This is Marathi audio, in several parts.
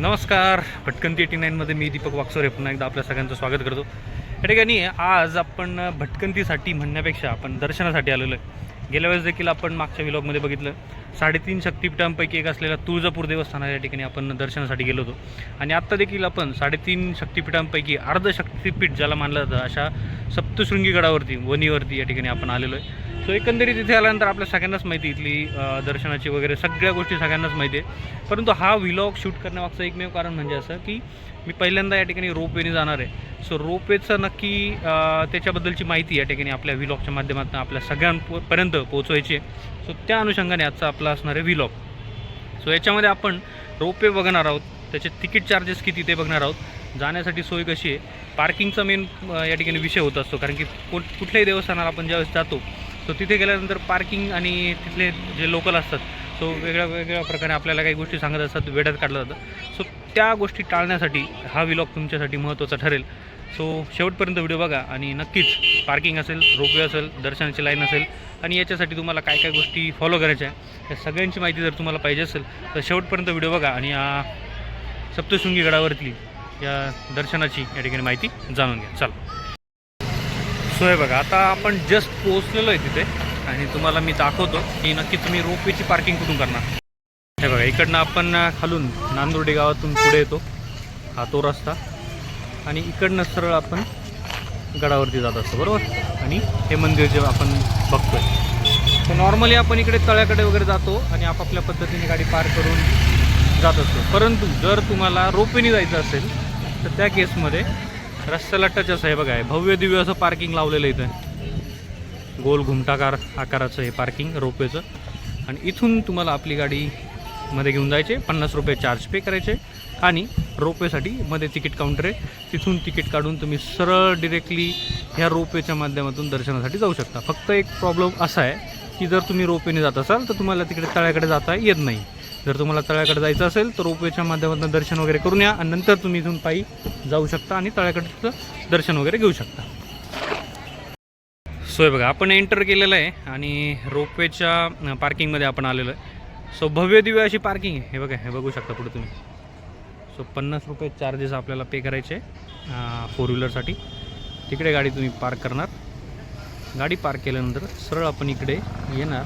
नमस्कार भटकंती एटी नाईनमध्ये मी दीपक वाकसोरे पुन्हा एकदा आपल्या सगळ्यांचं स्वागत करतो. या ठिकाणी आज आपण भटकंतीसाठी म्हणण्यापेक्षा आपण दर्शनासाठी आलेलो आहे. गेल्या वेळेस देखील आपण मागच्या विलॉगमध्ये बघितलं. साडेतीन शक्तिपीठांपैकी एक असलेल्या तुळजापूर देवस्थान या ठिकाणी आपण दर्शनासाठी गेलो होतो. आणि आत्ता देखील आपण साडेतीन शक्तिपीठांपैकी अर्ध शक्तिपीठ ज्याला मानलं जातं अशा सप्तशृंगी गडावरती वनीवरती या ठिकाणी आपण आलेलो आहे. सो एकंदरीत इथे आल्यानंतर आपल्या सगळ्यांनाच माहिती इथली दर्शनाची वगैरे सगळ्या गोष्टी सगळ्यांनाच माहिती आहे. परंतु हा व्हिलॉग शूट करण्यामागचं एकमेव कारण म्हणजे असं की मी पहिल्यांदा या ठिकाणी रोपवेने जाणार आहे. सो रोपवेचं नक्की त्याच्याबद्दलची माहिती या ठिकाणी आपल्या व्हिलॉगच्या माध्यमातून आपल्या सगळ्यांपर्यंत पोहोचवायची आहे. सो त्या अनुषंगाने आजचा आपला असणार आहे व्हिलॉग सो याच्यामध्ये आपण रोपवे बघणार आहोत. त्याचे तिकीट चार्जेस किती ते बघणार आहोत. जाण्यासाठी सोय कशी आहे. पार्किंगचा मेन या ठिकाणी विषय होत असतो. कारण की कुठ कुठल्याही देवस्थानाला आपण ज्यावेळेस जातो सो तिथे गेल्यानंतर पार्किंग आणि तिथले जे लोकल असतात सो वेगळ्या वेगळ्या प्रकारे आपल्याला काही गोष्टी सांगत असतात वेड्यात काढलं जातं. सो त्या गोष्टी टाळण्यासाठी हा विलॉग तुमच्यासाठी महत्त्वाचा ठरेल. सो शेवटपर्यंत व्हिडिओ बघा आणि नक्कीच पार्किंग असेल रोपवे असेल दर्शनाची लाईन असेल आणि याच्यासाठी तुम्हाला काय काय गोष्टी फॉलो करायच्या आहे या सगळ्यांची माहिती जर तुम्हाला पाहिजे असेल तर शेवटपर्यंत व्हिडिओ बघा आणि या सप्तशृंगी गडावरती या दर्शनाची या ठिकाणी माहिती जाणून घ्या. चला. सो हे बघा आता आपण जस्ट पोहोचलेलो आहे तिथे आणि तुम्हाला मी दाखवतो की नक्की तुम्ही रोपवेची पार्किंग कुठून करणार. हे बघा इकडनं आपण खालून नांदुर्डे गावातून पुढे येतो. हा तो रस्ता. आणि इकडनं सरळ आपण गडावरती जात असतो बरोबर? आणि हे मंदिर जे आपण बघतोय. तर नॉर्मली आपण इकडे तळ्याकडे वगैरे जातो आणि आपापल्या पद्धतीने गाडी पार करून जात असतो. परंतु जर तुम्हाला रोपवेने जायचं असेल तर त्या केसमध्ये रस्त्याला टच असं आहे बघा भव्य दिव्य असं पार्किंग लावलेलं इथं. गोल घुमटाकार आकाराचं हे पार्किंग रोपवेचं आणि इथून तुम्हाला आपली गाडी मध्ये घेऊन जायचे पन्नास रुपये चार्ज पे करायचे. आणि रोपवेसाठी मध्ये तिकीट काउंटर आहे. तिथून तिकीट काढून तुम्ही सरळ डिरेक्टली ह्या रोपवेच्या माध्यमातून दर्शनासाठी जाऊ शकता. फक्त एक प्रॉब्लेम असा आहे की जर तुम्ही रोपवेने जात असाल तर तुम्हाला तिकडे तळ्याकडे जाता येत नाही. जर तुम्हाला तळ्याकडे जायचं असेल तर रोपवेच्या माध्यमातून दर्शन वगैरे करून या. आणि नंतर तुम्ही इथून पायी जाऊ शकता आणि तळ्याकडचं दर्शन वगैरे घेऊ शकता. सो बघा आपण एंटर केलेलं आहे आणि रोपवेच्या पार्किंगमध्ये आपण आलेलो आहे. सो भव्य दिव्य अशी पार्किंग आहे. हे बघा हे बघू शकता पुढे तुम्ही. सो पन्नास रुपये चार्जेस आपल्याला पे करायचे फोर व्हीलरसाठी तिकडे गाडी तुम्ही पार्क करणार. गाडी पार्क केल्यानंतर सरळ आपण इकडे येणार.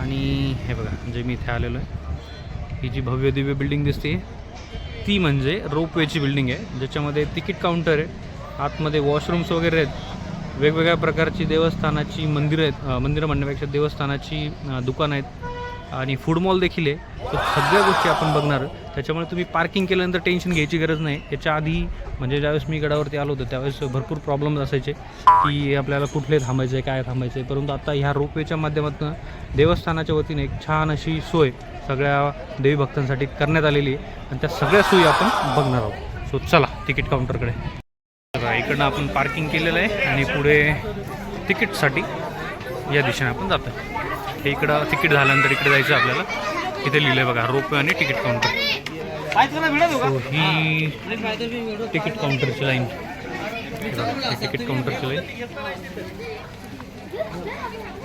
आणि हे बघा जे मी इथे आलेलो आहे ही जी भव्य दिव्य बिल्डिंग दिसते ती म्हणजे रोपवेची बिल्डिंग आहे ज्याच्यामध्ये तिकीट काउंटर आहे आतमध्ये वॉशरूम्स वगैरे आहेत वेगवेगळ्या प्रकारची देवस्थानाची मंदिरं आहेत मंदिरं म्हणण्यापेक्षा देवस्थानाची दुकानं आहेत आणि फूड मॉल देखील आहे. तर सगळ्या गोष्टी आपण बघणार. त्याच्यामुळे तुम्ही पार्किंग केल्यानंतर टेन्शन घ्यायची गरज नाही. याच्या आधी म्हणजे ज्यावेळेस मी गडावरती आलो होतो त्यावेळेस भरपूर प्रॉब्लेम्स असायचे की आपल्याला कुठले थांबायचं आहे काय थांबायचं आहे परंतु आता ह्या रोपवेच्या माध्यमातून देवस्थानाच्या वतीने एक छान अशी सोय सगळ्या देवी भक्तांसाठी करण्यात आलेली आहे. आणि त्या सगळ्या सोयी आपण बघणार आहोत. सो चला तिकीट काउंटरकडे. बघा इकडनं आपण पार्किंग केलेलं आहे आणि पुढे तिकीटसाठी या दिशेने आपण जातो हे इकडं तिकीट झाल्यानंतर इकडे जायचं आपल्याला. इथे लिहिलं आहे बघा रोपवे आणि तिकीट काउंटर. ही तिकीट काउंटरची लाईन. तिकीट काउंटरची लाईन.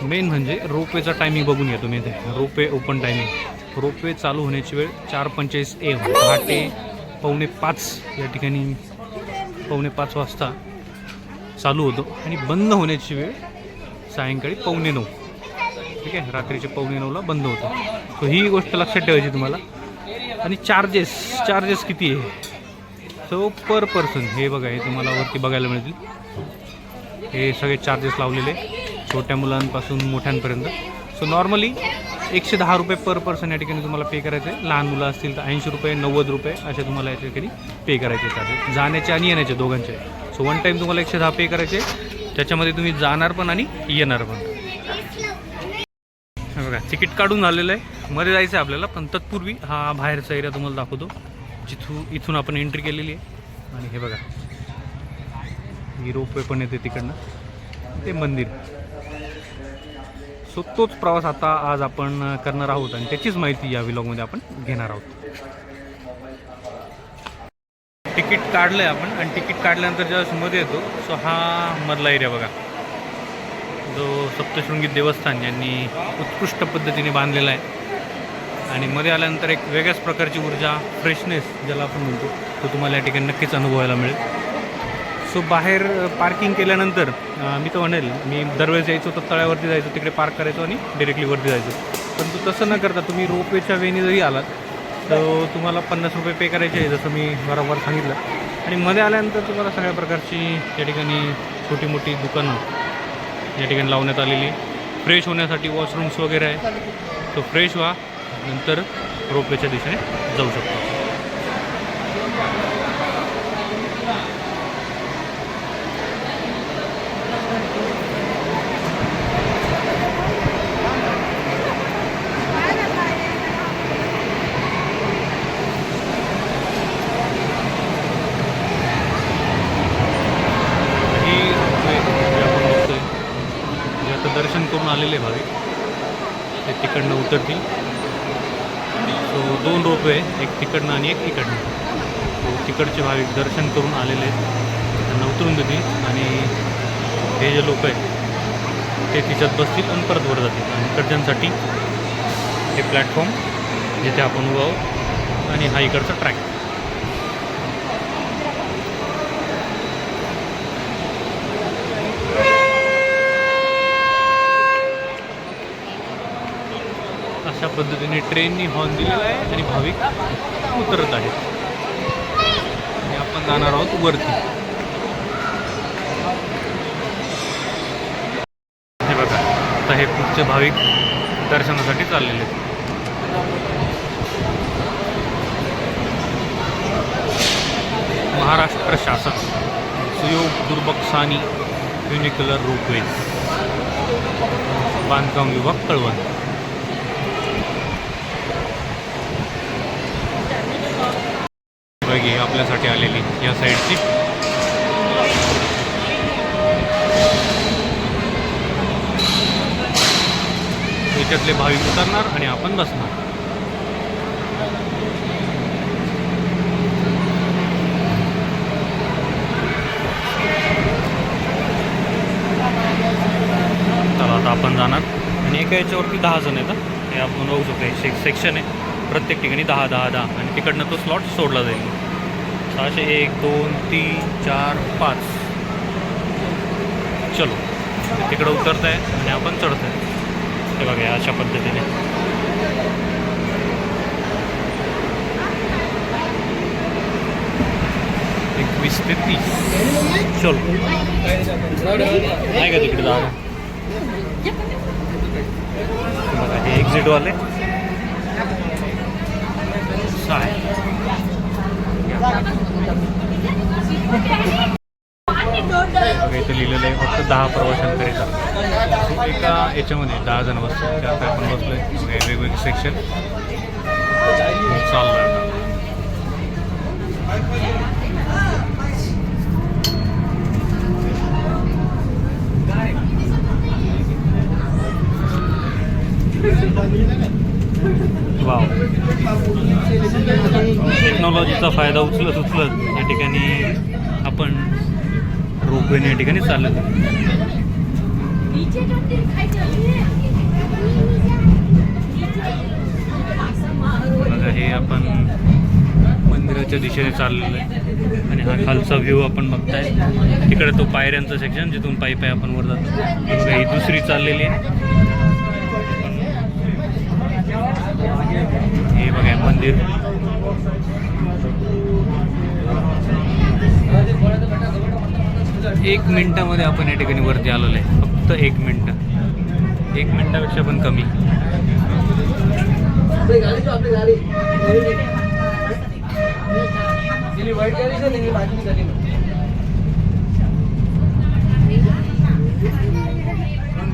मेन म्हणजे रोपवेचा टायमिंग बघून घ्या तुम्ही इथे. रोपवे ओपन टायमिंग रोपवे चालू होण्याची वेळ चार पंचेचाळीस ए पहाटे पावणे पाच या ठिकाणी पावणे पाच वाजता चालू होतो आणि बंद होण्याची वेळ सायंकाळी पावणे नऊ. ठीक आहे? रात्रीचे पावणे नऊला बंद होतं. सो ही गोष्ट लक्षात ठेवायची तुम्हाला. आणि चार्जेस चार्जेस किती आहे? सो पर पर्सन हे बघा हे तुम्हाला वरती बघायला मिळतील. हे सगळे चार्जेस लावलेले छोट्या मुलांपासून मोठ्यांपर्यंत. सो नॉर्मली एकशे दहा रुपये पर पर्सन या ठिकाणी तुम्हाला पे करायचे. आहे. लहान मुलं असतील तर ऐंशी रुपये नव्वद रुपये असे तुम्हाला या ठिकाणी पे करायचे चार्जेस जाण्याचे आणि येण्याचे दोघांचे. सो वन टाईम तुम्हाला एकशे दहा पे करायचे. त्याच्यामध्ये तुम्ही जाणार पण आणि येणार पण. बघा तिकीट काढून झालेलं आहे. मध्ये जायचं आहे आपल्याला पण तत्पूर्वी हा बाहेरचा एरिया तुम्हाला दाखवतो. जिथू इथून आपण एंट्री केलेली आहे. आणि हे बघा ही रोपवे पण येते तिकडनं. ते मंदिर. सो तोच प्रवास आता आज आपण करणार आहोत आणि त्याचीच माहिती या विलॉगमध्ये आपण घेणार आहोत. तिकीट काढलं आहे आपण आणि तिकीट काढल्यानंतर ज्यावेळेस मध्ये येतो सो हा मधला एरिया बघा. जो सप्तशृंगी देवस्थान यांनी उत्कृष्ट पद्धतीने बांधलेला आहे. आणि मध्ये आल्यानंतर एक वेगळ्याच प्रकारची ऊर्जा फ्रेशनेस ज्याला आपण म्हणतो तो तुम्हाला या ठिकाणी नक्कीच अनुभवायला मिळेल. सो बाहेर पार्किंग केल्यानंतर मी तर म्हणेल मी दरवेळेस यायचो तर तळ्यावरती जायचो तिकडे पार्क करायचो आणि डिरेक्टली वरती जायचो. परंतु तसं न करता तुम्ही रोपवेच्या वेने जरी आलात तर तुम्हाला पन्नास रुपये पे करायचे आहे जसं मी बरोबर सांगितलं. आणि मध्ये आल्यानंतर तुम्हाला सगळ्या प्रकारची या ठिकाणी छोटी मोठी दुकानं या ठिकाणी लावण्यात आलेली फ्रेश होण्यासाठी वॉशरूम्स वगैरे आहे. तो फ्रेश व्हा नंतर रोपवेच्या दिशेने जाऊ शकतो ही रोपवे जे आपण बघतोय जे आता दर्शन करून आलेले भाविक. ते तिकडनं उतरतील. सो दोन रोपवे एक तिकडनं आणि एक इकडनं. सो तिकडचे भाविक दर्शन करून आलेले आहेत. त्यांना उतरून देतील आणि हे जे लोक आहेत ते तिच्यात बसतील आणि परत वर जातील. आणि इकडच्यांसाठी हे प्लॅटफॉर्म जिथे आपण उभं आहोत आणि हा इकडचा ट्रॅक अशा पद्धतीने ट्रेननी हॉर्न दिलेला आहे आणि भाविक उतरत आहेत. आणि आपण जाणार आहोत वरती. हे बघा आता हे पुढचे भाविक दर्शनासाठी चाललेले आहेत. महाराष्ट्र शासन सुयोग दुर्बक्सानी युनिक्युलर रोपवेज बांधकाम विभाग कळवण बघी आपल्यासाठी आलेली या साईडची. याच्यातले भाविक उतरणार आणि आपण बसणार. चला आता आपण जाणार. आणि एका याच्यावरती दहा जण आहेत हे. आपण बघू शकतो. हे सेक्शन आहे. प्रत्येक ठिकाणी दहा दहा दहा. आणि तिकडनं तो स्लॉट सोडला जाईल. सहाशे एक दोन तीन चार पाच. चलो. तिकडं उतरत आहे आणि आपण चढत आहे हे बघा अशा पद्धतीने. एकवीस ते तीस. चलो. नाही का तिकडे जागा? बघा हे एक्झिटवाले साय इथं लिहिलेलं आहे फक्त दहा प्रवाशांकरिता एका याच्यामध्ये दहा जण बसतो त्यात आपण बसलो आहे वेगवेगळे सेक्शन चाललं आहे आता. वाव टेक्नॉलॉजीचा फायदा उचलत उचलत या ठिकाणी आपण रोपवेने या ठिकाणी चालत बघा हे आपण मंदिराच्या दिशेने चाललेलं आहे. आणि हा खालचा व्ह्यू आपण बघताय. तिकडे तो पायऱ्यांचा सेक्शन जिथून पायी पायी आपण वर जातो. बघा ही दुसरी चाललेली आहे. हे बघा मंदिर. एक मिनिटामध्ये आपण या ठिकाणी वरती आलेलो आहे. फक्त एक मिनिट. एक मिनिटापेक्षा पण कमी.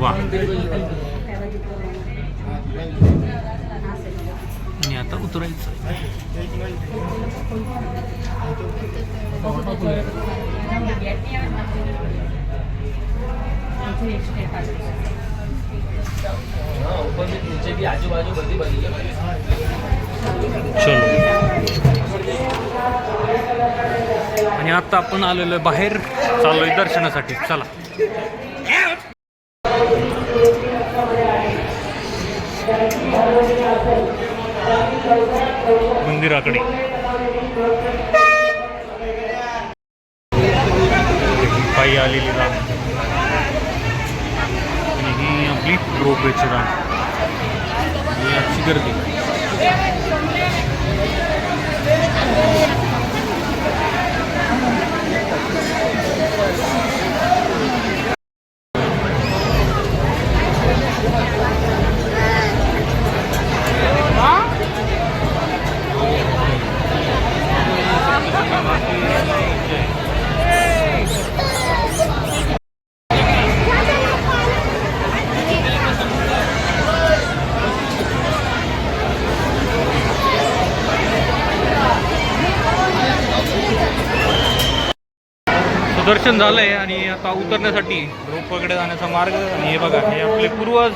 आपली आता उतरायचं. आणि आता आपण आलेलो आहे बाहेर. चाललोय दर्शनासाठी. चला. मंदिराकडे. पायी आलेली राम. आणि ही आपली रोपवेची रांग ही आजची गर्दी. दर्शन झालं आहे आणि आता उतरण्यासाठी रोपकडे जाण्याचा मार्ग आणि हे बघा हे आपले पूर्वज.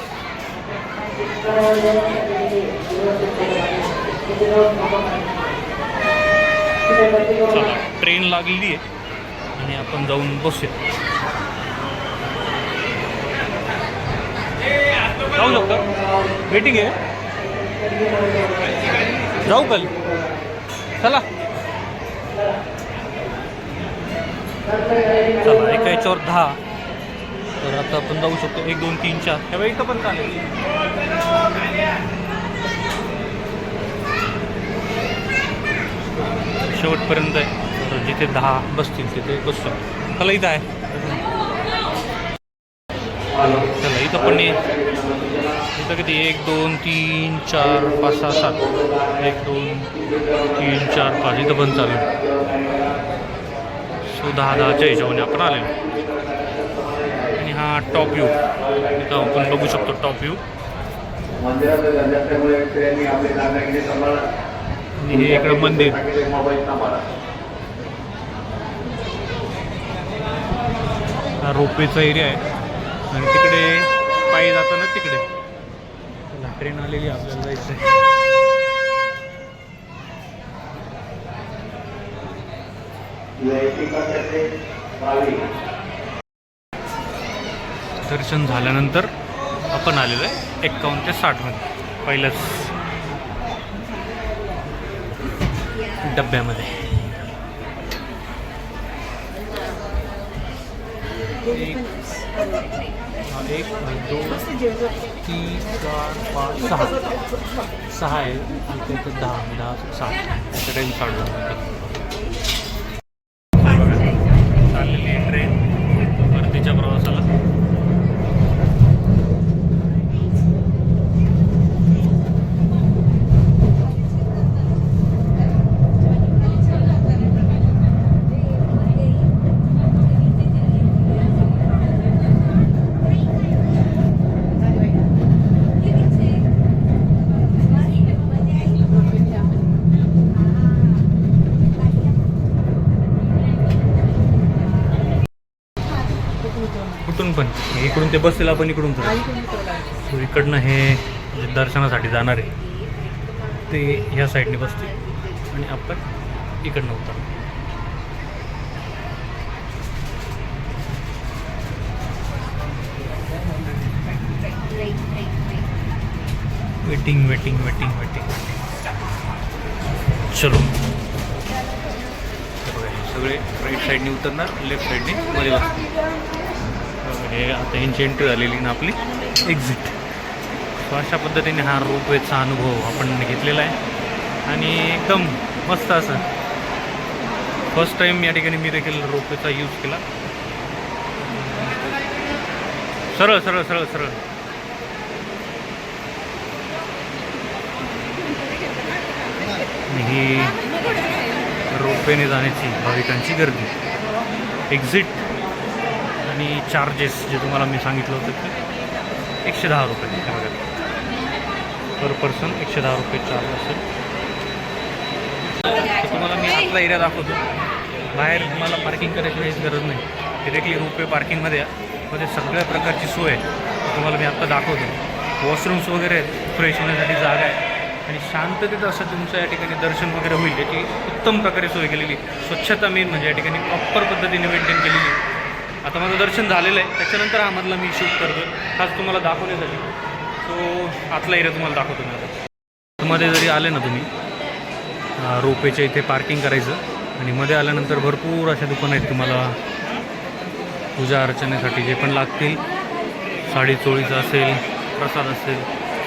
चला ट्रेन लागलेली आहे आणि आपण जाऊन बसूया. जाऊ शकतो? मीटिंग आहे. जाऊ कल चला. चला एका याच्यावर दहा. तर आता आपण जाऊ शकतो एक दोन तीन चार. ह्या इथं पण चालेल. शेवटपर्यंत आहे. तर जिथे दहा बसतील तिथे बसतो चला इथं आहे. चला इथं पण इथं किती? एक दोन तीन चार पाच सहा सात. एक दोन तीन चार पाच. इथं पण चालेल. सो दहा दहाच्या हिशोबाने आपण आलेलो आणि हा टॉप व्ह्यू इथं आपण बघू शकतो टॉप व्ह्यू आणि हे इकडं मंदिर. हा रोपेचा एरिया आहे. आणि तिकडे पायी जाताना तिकडे. ट्रेन आलेली आहे, आपल्याला जायचं आहे लैंगिकासाठी भाविक दर्शन झाल्यानंतर आपण आलेलो आहे एक्कावन्न ते साठमध्ये. पहिल्याच डब्यामध्ये. एक एक दोन तीन चार पाच सहा. सहा आहे. आणि त्याच्यात दहा दहा सहा त्याचं टाईम साठ चाललेली आहे ट्रेन परतीच्या प्रवासाला कुठून पण इकडून ते बसेल आपण इकडून जाऊ. इकडनं हे जे दर्शनासाठी जाणार आहे ते ह्या साईडने बसते आणि आपण इकडनं उतर वेटिंग वेटिंग वेटिंग वेटिंग चलो. सगळे राईट साईडने उतरणार लेफ्ट साईडने मध्ये बसणार. हे आता यांची एंट्री झालेली ना आपली. एक्झिट सो अशा पद्धतीने हा रोपवेचा अनुभव आपण घेतलेला आहे. आणि एकदम मस्त असं. फर्स्ट टाईम या ठिकाणी मी देखील रोपवेचा यूज केला. सरळ सरळ सरळ सरळ. ही रोपवेने जाण्याची भाविकांची गर्दी. एक्झिट आणि चार्जेस जे तुम्हाला मी सांगितलं होतं की एकशे दहा रुपये वगैरे पर पर्सन एकशे दहा रुपये चार्ज असेल. तर तुम्हाला मी आतला एरिया दाखवतो. बाहेर तुम्हाला पार्किंग करायची काहीच गरज नाही. डिरेक्टली रुपये पार्किंगमध्ये मध्ये सगळ्या प्रकारची सोय आहे. तुम्हाला मी आत्ता दाखवतो. वॉशरूम्स वगैरे आहेत. फ्रेश होण्यासाठी जागा आहे. आणि शांततेत असं तुमचं या ठिकाणी दर्शन वगैरे होईल. याची उत्तम प्रकारे सोय केलेली स्वच्छता मेन म्हणजे या ठिकाणी प्रॉपर पद्धतीने मेंटेन केलेली आता माझं दर्शन झालेलं आहे. त्याच्यानंतर हा मधला मी शूट करतो खास तुम्हाला दाखवण्यासाठी. सो आतला एरिया तुम्हाला दाखवतो मी आता. मध्ये जरी आले ना तुम्ही रोपेच्या इथे पार्किंग करायचं. आणि मध्ये आल्यानंतर भरपूर अशा दुकानं आहेत तुम्हाला. पूजा अर्चनेसाठी जे पण लागतील. साडी चोळीचं असेल प्रसाद असेल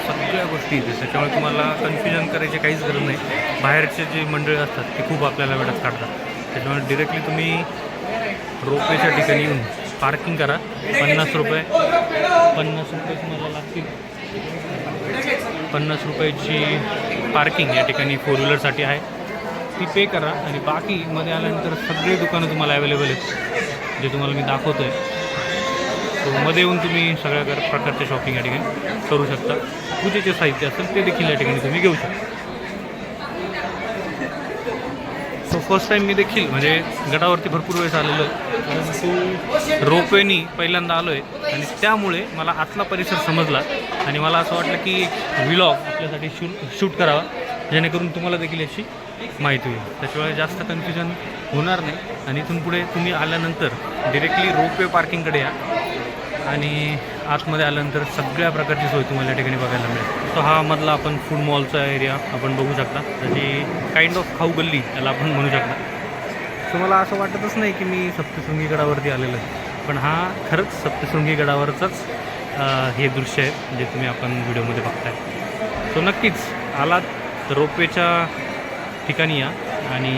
सगळ्या गोष्टी इथे त्याच्यामुळे तुम्हाला कन्फ्युजन करायची काहीच गरज नाही. बाहेरचे जे मंडळी असतात ते खूप आपल्याला वेळात काढतात. त्याच्यामुळे डिरेक्टली तुम्ही रोपेच्या ठिकाणी येऊन पार्किंग करा. पन्नास रुपये. पन्नास रुपये तुम्हाला लागतील. पन्नास रुपयाची पार्किंग या ठिकाणी फोर व्हीलरसाठी आहे. ती पे करा आणि बाकी मध्ये आल्यानंतर सगळी दुकानं तुम्हाला अवेलेबल आहेत जे तुम्हाला मी दाखवतो आहे सो मध्ये येऊन तुम्ही सगळ्या कर- प्रकारचे शॉपिंग या ठिकाणी करू शकता. पूजेचे साहित्य असेल ते देखील या ठिकाणी तुम्ही घेऊ शकता सो फर्स्ट टाईम मी देखील म्हणजे गडावरती भरपूर वेळेस आलेलो आहे. परंतु रोपवेनी पहिल्यांदा आलो आहे आणि त्यामुळे मला आतला परिसर समजला. आणि मला असं वाटलं की व्लॉग आपल्यासाठी शूट शूट करावा. जेणेकरून तुम्हाला देखील याची माहिती होईल. त्याच्यामुळे जास्त कन्फ्युजन होणार नाही. आणि इथून पुढे तुम्ही आल्यानंतर डिरेक्टली रोपवे पार्किंगकडे या. आणि आतमध्ये आल्यानंतर सगळ्या प्रकारची सोय तुम्हाला या ठिकाणी बघायला मिळेल. तो हा मधला आपण फूड मॉलचा एरिया आपण बघू शकता. त्याची काइंड ऑफ खाऊ गल्ली याला आपण म्हणू शकता. सो मला असं वाटतच नाही की मी सप्तशृंगी गडावरती आलेलो आहे. पण हा खरंच सप्तशृंगी गडावरचंच हे दृश्य आहे जे तुम्ही आपण व्हिडिओमध्ये बघताय. सो नक्कीच आलात रोपवेच्या ठिकाणी या आणि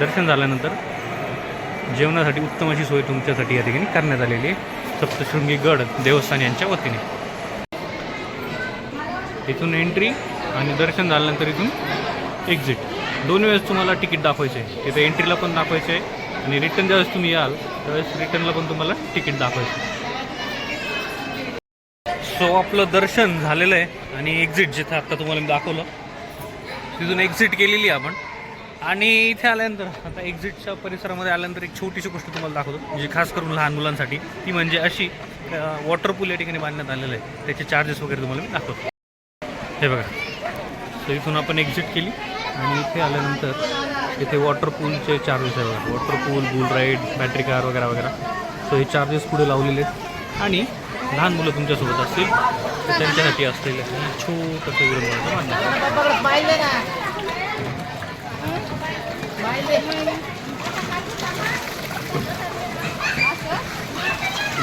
दर्शन झाल्यानंतर जेवणासाठी उत्तम अशी सोय तुमच्यासाठी या ठिकाणी करण्यात आलेली आहे. सप्तशृंगी गड देवस्थान यांच्या वतीने. इथून एंट्री आणि दर्शन झाल्यानंतर इथून एक्झिट दोन वेळेस तुम्हाला तिकीट दाखवायचे आहे. तिथे एंट्रीला पण दाखवायचं आहे. आणि रिटर्न ज्यावेळेस तुम्ही याल त्यावेळेस रिटर्नला पण तुम्हाला तिकीट दाखवायचं सो आपलं दर्शन झालेलं आहे आणि एक्झिट जिथं आत्ता तुम्हाला मी दाखवलं तिथून एक्झिट केलेली आहे आपण. आणि इथे आल्यानंतर आता एक्झिटच्या परिसरामध्ये आल्यानंतर एक छोटीशी गोष्ट तुम्हाला दाखवतो म्हणजे खास करून लहान मुलांसाठी ती म्हणजे अशी वॉटर पूल या ठिकाणी बांधण्यात आलेलं आहे. त्याचे चार्जेस वगैरे तुम्हाला मी दाखवतो. हे बघा. तर इथून आपण एक्झिट केली आणि इथे आल्यानंतर इथे वॉटर पूलचे चार्जेस आहे बघा. Water pool bull ride battery car वगैरे वगैरे. सो हे चार्जेस पुढे लावलेले आहेत. आणि लहान मुलं तुमच्यासोबत असतील तर त्यांच्यासाठी असलेलं छोटंसं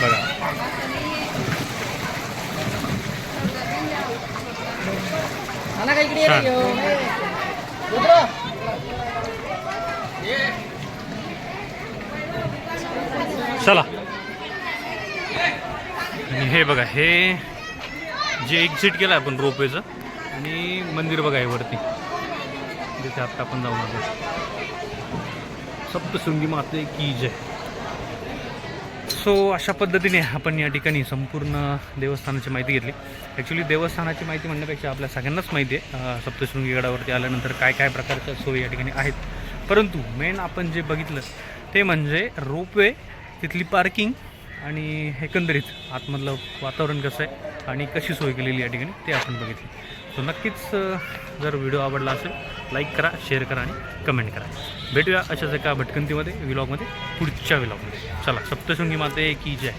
बघा. चला. आणि हे बघा हे जे एक्झिट केलं आपण रोपवेचं आणि मंदिर बघा आहे वरती. जिथे आत्ता आपण जाऊन आलो. सप्तशृंगी माते की जय. सो अशा पद्धतीने आपण या ठिकाणी संपूर्ण देवस्थानाची माहिती घेतली. ॲक्च्युली देवस्थानाची माहिती म्हणण्यापेक्षा आपल्या सगळ्यांनाच माहिती आहे सप्तशृंगी गडावरती आल्यानंतर काय काय प्रकारच्या सोयी या ठिकाणी आहेत. परंतु मेन आपण जे बघितलं ते म्हणजे रोपवे तिथली पार्किंग आणि एकंदरीत आतमधलं वातावरण कसं आहे आणि कशी सोय केलेली या ठिकाणी ते आपण बघितली. सो नक्कीच जर व्हिडिओ आवडला असेल लाईक करा शेअर करा आणि कमेंट करा. भेटूया अशाच एका भटकंतीमध्ये व्लॉगमध्ये पुढच्या व्लॉगमध्ये चला सप्तशृंगी माते की जय.